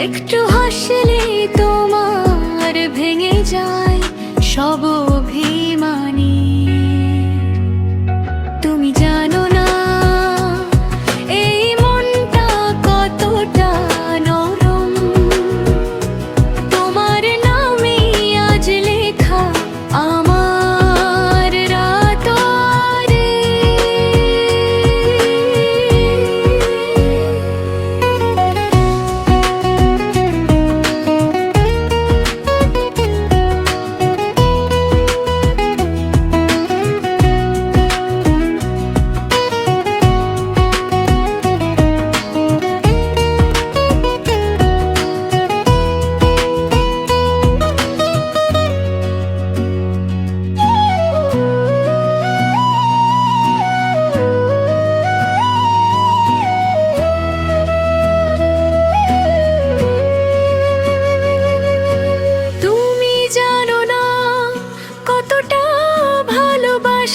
একটু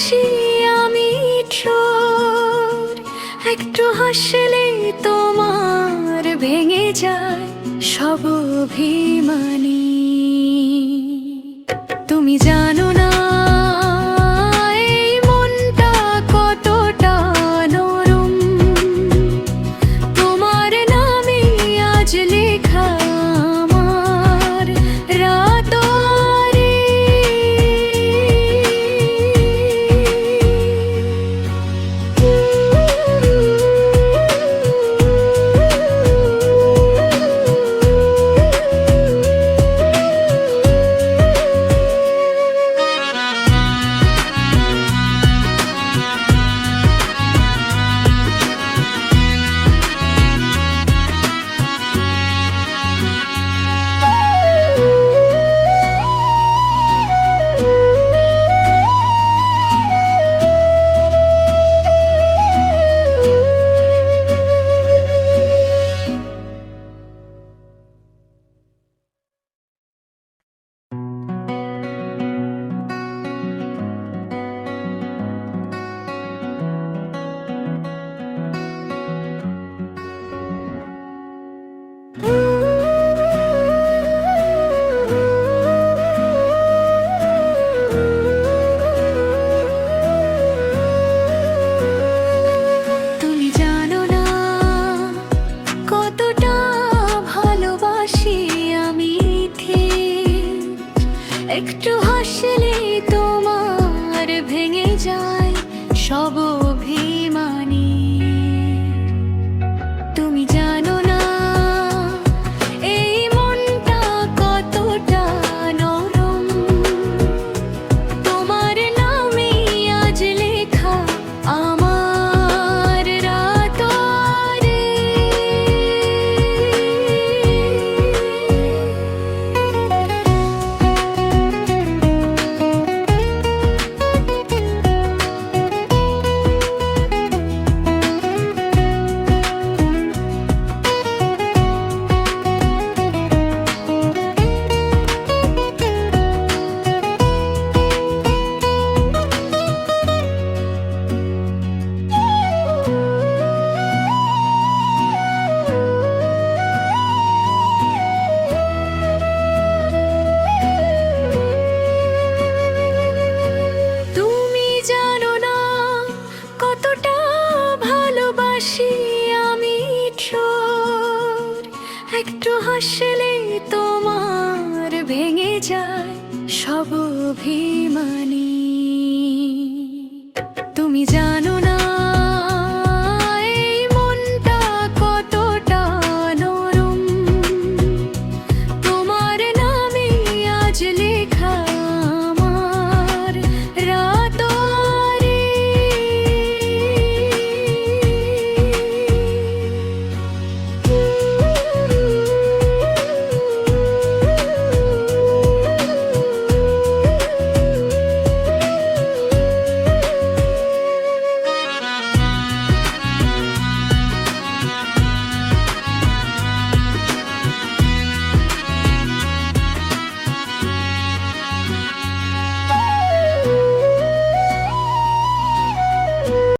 হাসি আমি চোর। একটু হাসলে তোমার ভেঙে যায় সব অভিমানী। তুমি জানো একটু হাসলে তোমার ভেঙে যায় সব অভিমানী। তুমি জানো